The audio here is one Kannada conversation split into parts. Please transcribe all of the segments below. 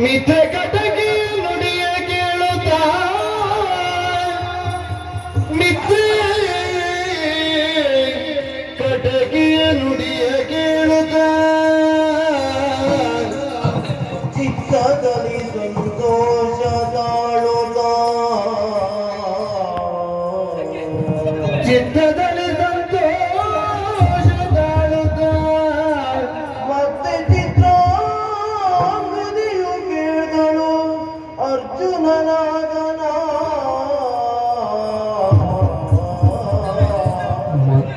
मिथे कट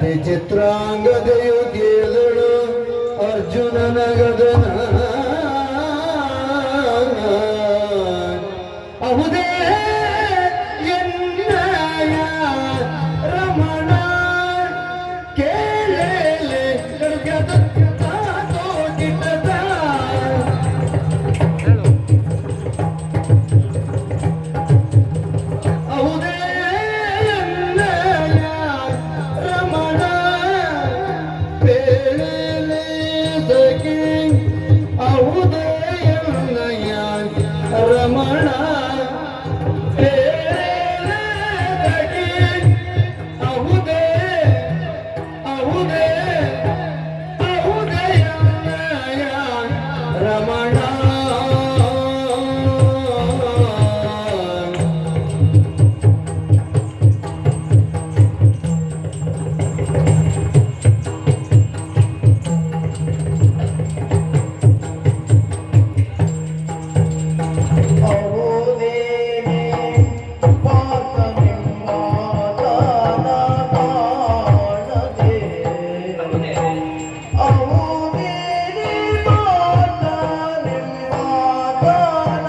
ಮತ್ತೆ ಚಿತ್ರಾಂಗದೆಯು ಕೇಳಿದಳು ಅರ್ಜುನನ ಗದನ ಅಹುದೇ ಎನ್ನಯ ರಮಣ. ಕೇಳಲೆ ಗದ